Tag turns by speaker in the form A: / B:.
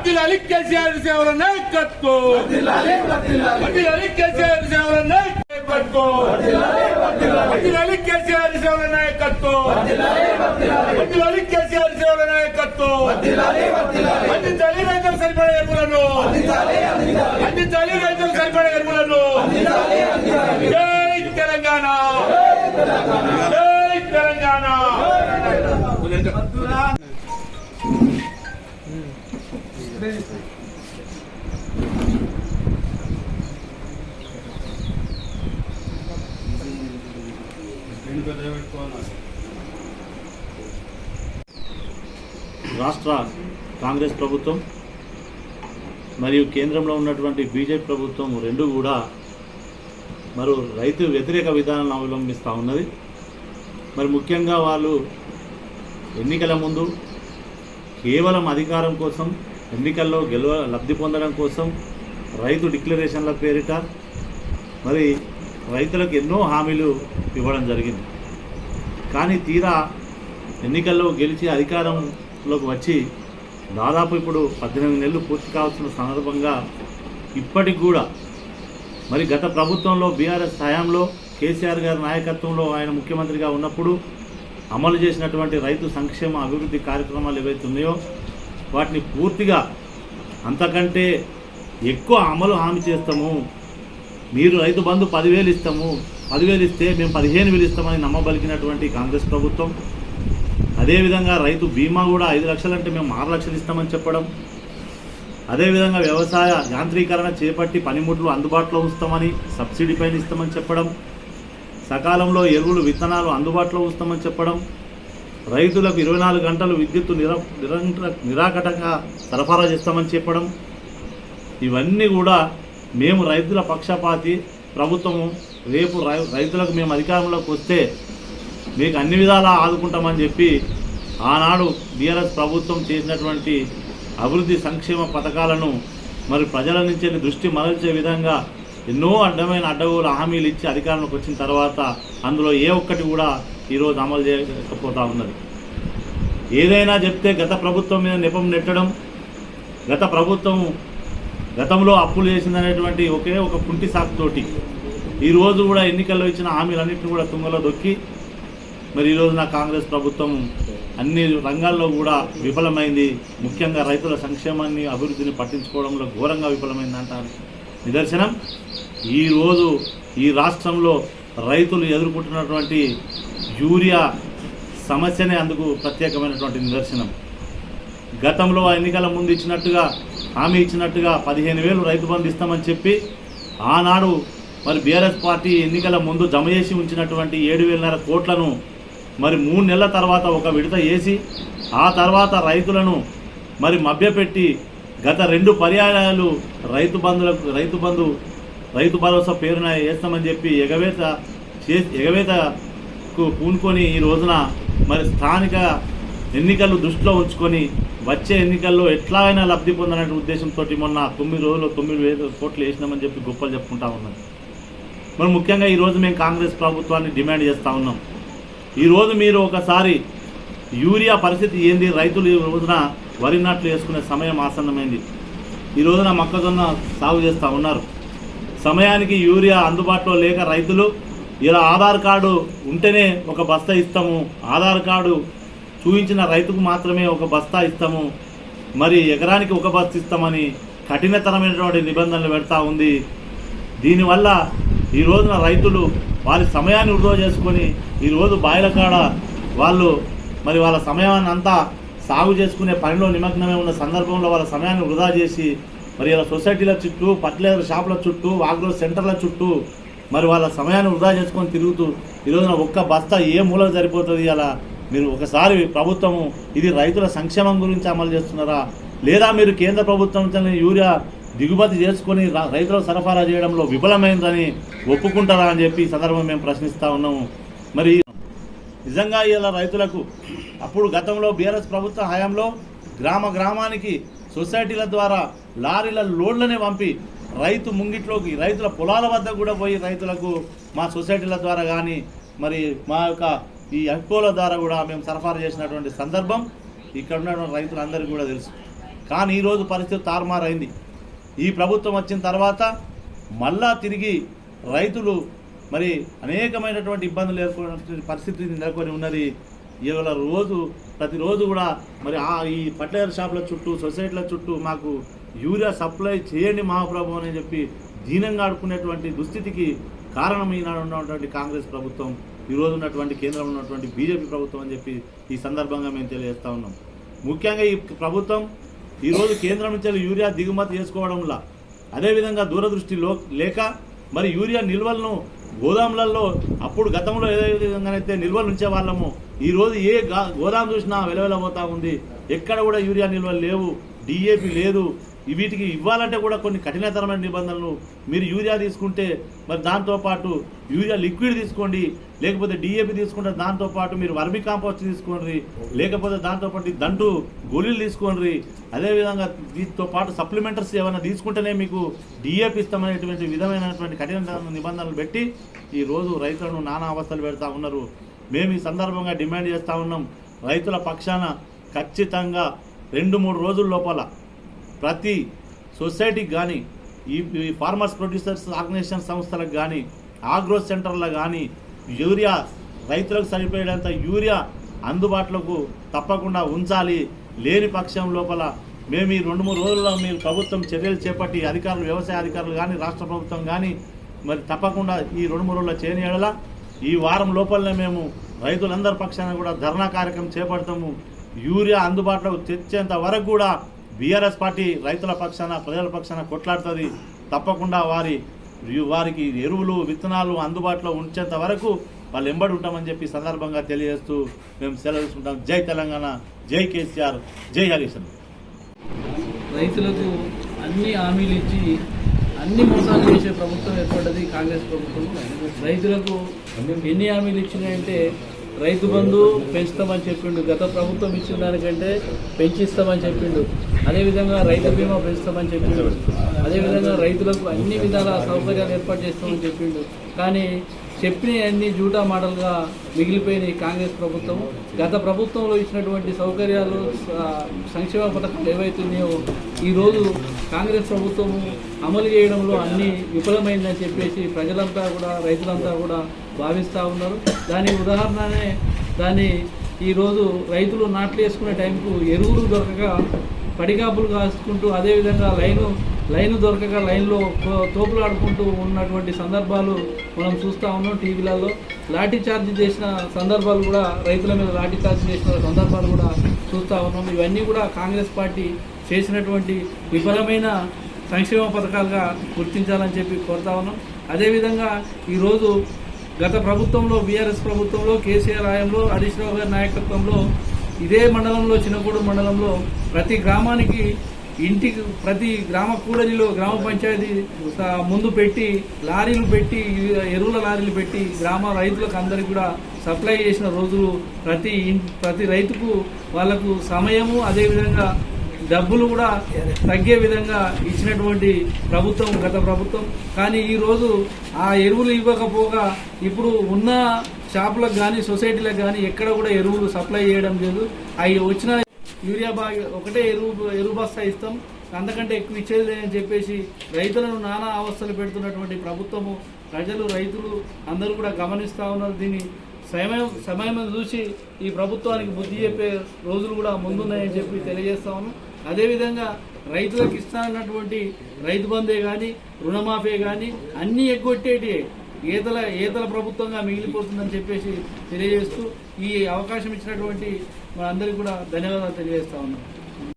A: వర్దిలాలి కేసీఆర్ సేవల నాయకత్వం. వర్దిలాలి కేసీఆర్ సేవల నాయకత్వం. వర్దిలాలి కేసీఆర్ సేవల నాయకత్వం. వర్దిలాలి కేసీఆర్ సేవల నాయకత్వం. అందించాలి రైతులు సరిపడే ఎరువులను. అందించాలి రైతులు సరిపడే ఎరువులను. జై తెలంగాణ. జై తెలంగాణ.
B: రాష్ట్ర కాంగ్రెస్ ప్రభుత్వం మరియు కేంద్రంలో ఉన్నటువంటి బీజేపీ ప్రభుత్వం రెండు కూడా మరో రైతు వ్యతిరేక విధానాలను అవలంబిస్తూ ఉన్నది. మరి ముఖ్యంగా వాళ్ళు ఎన్నికల ముందు కేవలం అధికారం కోసం ఎన్నికల్లో గెలవ లబ్ధి పొందడం కోసం రైతు డిక్లరేషన్ల పేరిట మరి రైతులకు ఎన్నో హామీలు ఇవ్వడం జరిగింది. కానీ తీరా ఎన్నికల్లో గెలిచి అధికారంలోకి వచ్చి దాదాపు ఇప్పుడు పద్దెనిమిది నెలలు పూర్తి కావాల్సిన సందర్భంగా ఇప్పటికి కూడా మరి గత ప్రభుత్వంలో బీఆర్ఎస్ హయాంలో కేసీఆర్ గారి నాయకత్వంలో ఆయన ముఖ్యమంత్రిగా ఉన్నప్పుడు అమలు చేసినటువంటి రైతు సంక్షేమ అభివృద్ధి కార్యక్రమాలు ఏవైతే ఉన్నాయో వాటిని పూర్తిగా అంతకంటే ఎక్కువ అమలు హామీ చేస్తాము. మీరు రైతు బంధు పదివేలు ఇస్తాము. పదివేలు ఇస్తే మేము పదిహేను వేలు ఇస్తామని నమ్మబలికినటువంటి కాంగ్రెస్ ప్రభుత్వం. అదేవిధంగా రైతు బీమా కూడా ఐదు లక్షలంటే మేము ఆరు లక్షలు ఇస్తామని చెప్పడం. అదేవిధంగా వ్యవసాయ యాంత్రీకరణ చేపట్టి పనిముట్లు అందుబాటులో ఉంచుతామని సబ్సిడీ పైన ఇస్తామని చెప్పడం. సకాలంలో ఎరువులు విత్తనాలు అందుబాటులో ఉంచుతామని చెప్పడం. రైతులకు ఇరవై నాలుగు గంటలు విద్యుత్తు నిర నిరంతర నిరాకటంగా సరఫరా చేస్తామని చెప్పడం. ఇవన్నీ కూడా మేము రైతుల పక్షపాతి ప్రభుత్వము. రేపు రై- రైతులకు మేము అధికారంలోకి వస్తే మీకు అన్ని విధాలా ఆదుకుంటామని చెప్పి ఆనాడు బీఆర్ఎస్ ప్రభుత్వం చేసినటువంటి అభివృద్ధి సంక్షేమ పథకాలను మరి ప్రజల నుంచి దృష్టి మరల్చే విధంగా ఎన్నో అడ్డమైన అడ్డగోలు హామీలు ఇచ్చి అధికారంలోకి వచ్చిన తర్వాత అందులో ఏ ఒక్కటి కూడా ఈరోజు అమలు చేయకపోతా ఉన్నది. ఏదైనా చెప్తే గత ప్రభుత్వం మీద నెపం నెట్టడం గత ప్రభుత్వం గతంలో అప్పులు చేసిందనేటువంటి ఒకే ఒక కుంటి సాకుతోటి ఈరోజు కూడా ఎన్నికల్లో ఇచ్చిన హామీలన్నింటినీ కూడా తుంగలో దొక్కి మరి ఈరోజు నా కాంగ్రెస్ ప్రభుత్వం అన్ని రంగాల్లో కూడా విఫలమైంది. ముఖ్యంగా రైతుల సంక్షేమాన్ని అభివృద్ధిని పట్టించుకోవడంలో ఘోరంగా విఫలమైంది అంటారు నిదర్శనం ఈరోజు ఈ రాష్ట్రంలో రైతులు ఎదుర్కొంటున్నటువంటి యూరియా సమస్యనే అందుకు ప్రత్యేకమైనటువంటి నిదర్శనం. గతంలో ఆ ఎన్నికల ముందు ఇచ్చినట్టుగా హామీ ఇచ్చినట్టుగా పదిహేను వేలు రైతు బంధు ఇస్తామని చెప్పి ఆనాడు మరి బీఆర్ఎస్ పార్టీ ఎన్నికల ముందు జమ చేసి ఉంచినటువంటి ఏడు వేలన్నర కోట్లను మరి మూడు నెలల తర్వాత ఒక విడత వేసి ఆ తర్వాత రైతులను మరి మభ్యపెట్టి గత రెండు పర్యాయాలు రైతు బంధులకు రైతు బంధు రైతు భరోసా పేరున వేస్తామని చెప్పి ఎగవేత ఎగవేత ఎగవేతకు పూనుకొని ఈ రోజున మరి స్థానిక ఎన్నికలు దృష్టిలో ఉంచుకొని వచ్చే ఎన్నికల్లో ఎట్లా అయినా లబ్ధి పొందాలనే ఉద్దేశంతో మొన్న తొమ్మిది రోజులు తొమ్మిది వేల కోట్లు వేసినామని చెప్పి గొప్పలు చెప్పుకుంటా ఉన్నాం మరి ముఖ్యంగా ఈరోజు మేము కాంగ్రెస్ ప్రభుత్వాన్ని డిమాండ్ చేస్తూ ఉన్నాం. ఈరోజు మీరు ఒకసారి యూరియా పరిస్థితి ఏంది? రైతులు ఈ రోజున వరి నాట్లు వేసుకునే సమయం ఆసన్నమైంది. ఈ రోజున మొక్కజొన్న సాగు చేస్తూ ఉన్నారు. సమయానికి యూరియా అందుబాటులో లేక రైతులు ఇలా ఆధార్ కార్డు ఉంటేనే ఒక బస్తా ఇస్తాము. ఆధార్ కార్డు చూపించిన రైతుకు మాత్రమే ఒక బస్తా ఇస్తాము. మరి ఎకరానికి ఒక బస్తా ఇస్తామని కఠినతరమైనటువంటి నిబంధనలు పెడతా ఉంది. దీనివల్ల ఈ రోజున రైతులు వారి సమయాన్ని వృధా చేసుకొని ఈరోజు బాయిల కాడ వాళ్ళు మరి వాళ్ళ సమయాన్ని అంతా సాగు చేసుకునే పనిలో నిమగ్నమై ఉన్న సందర్భంలో వాళ్ళ సమయాన్ని వృధా చేసి మరి ఇలా సొసైటీల చుట్టూ ఫర్టిలైజర్ షాపుల చుట్టూ వాగ్రో సెంటర్ల చుట్టూ మరి వాళ్ళ సమయాన్ని వృధా చేసుకొని తిరుగుతూ ఈ రోజున ఒక్క బస్తా ఏ మూలకు సరిపోతుంది అలా మీరు ఒకసారి ప్రభుత్వము ఇది రైతుల సంక్షేమం గురించి అమలు చేస్తున్నారా? లేదా మీరు కేంద్ర ప్రభుత్వం యూరియా దిగుమతి చేసుకొని రా- రైతులకు సరఫరా చేయడంలో విఫలమైందని ఒప్పుకుంటారా అని చెప్పి ఈ సందర్భం మేము ప్రశ్నిస్తూ ఉన్నాము. మరి నిజంగా ఇలా రైతులకు అప్పుడు గతంలో బీఆర్ఎస్ ప్రభుత్వ హయాంలో గ్రామ గ్రామానికి సొసైటీల ద్వారా లారీల లోడ్లనే పంపి రైతు ముంగిట్లోకి రైతుల పొలాల వద్ద కూడా పోయి రైతులకు మా సొసైటీల ద్వారా కానీ మరి మా యొక్క ఈ హక్కుల ద్వారా కూడా మేము సరఫరా చేసినటువంటి సందర్భం ఇక్కడ ఉన్నటువంటి రైతులందరికీ కూడా తెలుసు. కానీ ఈరోజు పరిస్థితి తారుమారైంది. ఈ ప్రభుత్వం వచ్చిన తర్వాత మళ్ళా తిరిగి రైతులు మరి అనేకమైనటువంటి ఇబ్బందులు ఎదుర్కొనే పరిస్థితి నెలకొని ఉన్నది. ఇవాళ రోజు ప్రతిరోజు కూడా మరి ఆ ఈ ఫర్టిలైజర్ షాపుల చుట్టూ సొసైటీల చుట్టూ మాకు యూరియా సప్లై చేయండి మహాప్రభు అని చెప్పి దీనంగా ఆడుకునేటువంటి దుస్థితికి కారణం ఈనాడు ఉన్నటువంటి కాంగ్రెస్ ప్రభుత్వం ఈరోజు ఉన్నటువంటి కేంద్రంలో ఉన్నటువంటి బీజేపీ ప్రభుత్వం అని చెప్పి ఈ సందర్భంగా మేము తెలియజేస్తూ ఉన్నాం. ముఖ్యంగా ఈ ప్రభుత్వం ఈరోజు కేంద్రం నుంచి యూరియా దిగుమతి చేసుకోవడంలా అదేవిధంగా దూరదృష్టి లో లేక మరి యూరియా నిల్వలను గోదాములలో అప్పుడు గతంలో ఏ విధంగానైతే నిల్వలు ఉంచే వాళ్ళము ఈ రోజు ఏ గా- గోదాం చూసినా వెలవెలబోతా ఉంది. ఎక్కడ కూడా యూరియా నిల్వలు లేవు. డిఏపి లేదు. వీటికి ఇవ్వాలంటే కూడా కొన్ని కఠినతరమైన నిబంధనలు. మీరు యూరియా తీసుకుంటే మరి దాంతోపాటు యూరియా లిక్విడ్ తీసుకోండి లేకపోతే డిఏపి తీసుకుంటే దాంతోపాటు మీరు వర్మి కాంపోస్ట్ తీసుకోండి లేకపోతే దాంతోపాటు దంటు గోళీలు తీసుకోండి. అదేవిధంగా దీంతో పాటు సప్లిమెంటరీస్ ఏమైనా తీసుకుంటేనే మీకు డిఏపి ఇస్తామనేటువంటి విధమైనటువంటి కఠిన నిబంధనలు పెట్టి ఈరోజు రైతులను నానా అవస్థలు పెడతా ఉన్నారు. మేము ఈ సందర్భంగా డిమాండ్ చేస్తూ ఉన్నాం. రైతుల పక్షాన ఖచ్చితంగా రెండు మూడు రోజుల లోపల ప్రతి సొసైటీకి కానీ ఈ ఈ ఫార్మర్స్ ప్రొడ్యూసర్స్ ఆర్గనైజేషన్ సంస్థలకు కానీ ఆగ్రో సెంటర్లకు కానీ యూరియా రైతులకు సరిపోయేంత యూరియా అందుబాటులోకి తప్పకుండా ఉంచాలి. లేని పక్షం లోపల మేము ఈ రెండు మూడు రోజుల్లో మీరు ప్రభుత్వం చర్యలు చేపట్టి అధికారులు వ్యవసాయ అధికారులు కానీ రాష్ట్ర ప్రభుత్వం కానీ మరి తప్పకుండా ఈ రెండు మూడు రోజుల్లో చేయనియడలా ఈ వారం లోపలనే మేము రైతులందరి పక్షాన కూడా ధర్నా కార్యక్రమం చేపడతాము. యూరియా అందుబాటులోకి తెచ్చేంత వరకు కూడా బీఆర్ఎస్ పార్టీ రైతుల పక్షాన ప్రజల పక్షాన కొట్లాడుతుంది. తప్పకుండా వారి వారికి ఎరువులు విత్తనాలు అందుబాటులో ఉంచేంత వరకు వాళ్ళు ఎంబడి ఉంటామని చెప్పి సందర్భంగా తెలియజేస్తూ మేము సెలవు తీసుకుంటాం. జై తెలంగాణ జై కేసీఆర్ జై హరీశన్
C: రైతులకు అన్ని హామీలు ఇచ్చి అన్ని మోసాలు చేసే ప్రభుత్వం ఏర్పడ్డది కాంగ్రెస్ ప్రభుత్వం. రైతులకు ఎన్ని హామీలు ఇచ్చినాయంటే రైతు బంధు పెంచుతామని చెప్పిండు. గత ప్రభుత్వం ఇచ్చిన దానికంటే పెంచిస్తామని చెప్పిండు. అదేవిధంగా రైతు బీమా పెంచుతామని చెప్పిండు. అదేవిధంగా రైతులకు అన్ని విధాల సౌకర్యాలు ఏర్పాటు చేస్తామని చెప్పిండు. కానీ చెప్పిన అన్ని జూటా మోడల్గా మిగిలిపోయినాయి కాంగ్రెస్ ప్రభుత్వం. గత ప్రభుత్వంలో ఇచ్చినటువంటి సౌకర్యాలు సంక్షేమ పథకాలు ఏవైతున్నాయో ఈరోజు కాంగ్రెస్ ప్రభుత్వం అమలు చేయడంలో అన్ని విఫలమైందని చెప్పేసి ప్రజలంతా కూడా రైతులంతా కూడా భావిస్తూ ఉన్నారు. దాని ఉదాహరణనే దాన్ని ఈరోజు రైతులు నాట్లు వేసుకునే టైంకు ఎరువులు దొరకక పడిగాపులు కాసుకుంటూ అదేవిధంగా లైను లైను దొరకక లైన్లో తోపులాడుకుంటూ ఉన్నటువంటి సందర్భాలు మనం చూస్తూ ఉన్నాం టీవీలలో. లాఠీ చార్జ్ చేసిన సందర్భాలు కూడా రైతుల మీద లాఠీ చార్జ్ చేసిన సందర్భాలు కూడా చూస్తూ ఉన్నాం. ఇవన్నీ కూడా కాంగ్రెస్ పార్టీ చేసినటువంటి విఫలమైన సంక్షేమ పథకాలుగా గుర్తించాలని చెప్పి కోరుతా ఉన్నాం. అదేవిధంగా ఈరోజు గత ప్రభుత్వంలో బీఆర్ఎస్ ప్రభుత్వంలో కేసీఆర్ హయాంలో హరీష్ గారి నాయకత్వంలో ఇదే మండలంలో చిన్నగూడు మండలంలో ప్రతి గ్రామానికి ఇంటికి ప్రతి గ్రామ కూడలిలో గ్రామ పంచాయతీ ముందు పెట్టి లారీలు పెట్టి ఎరువుల లారీలు పెట్టి గ్రామ రైతులకు అందరికి కూడా సప్లై చేసిన రోజులు ప్రతి ప్రతి రైతుకు వాళ్ళకు సమయము అదేవిధంగా డబ్బులు కూడా తగ్గే విధంగా ఇచ్చినటువంటి ప్రభుత్వం గత ప్రభుత్వం. కానీ ఈ రోజు ఆ ఎరువులు ఇవ్వకపోగా ఇప్పుడు ఉన్న షాపులకు కానీ సొసైటీలకు కానీ ఎక్కడ కూడా ఎరువులు సప్లై చేయడం లేదు. అవి వచ్చిన యూరియా బాగా ఒకటే ఎరువు ఎరువు బస్తా ఇస్తాం. అంతకంటే ఎక్కువ ఇచ్చేది లేదని చెప్పేసి రైతులను నానా అవస్థలు పెడుతున్నటువంటి ప్రభుత్వము. ప్రజలు రైతులు అందరూ కూడా గమనిస్తూ ఉన్నారు. దీన్ని సమయం సమయం చూసి ఈ ప్రభుత్వానికి బుద్ధి చెప్పే రోజులు కూడా ముందున్నాయని చెప్పి తెలియజేస్తా ఉన్నాం. అదేవిధంగా రైతులకు ఇస్తానన్నటువంటి రైతు బంధే కానీ రుణమాఫీ కానీ అన్నీ ఎగ్గొట్టేటి ఈతల ఈతల ప్రభుత్వంగా మిగిలిపోతుందని చెప్పేసి తెలియజేస్తూ ఈ అవకాశం ఇచ్చినటువంటి మనందరికీ కూడా ధన్యవాదాలు తెలియజేస్తా ఉన్నాం.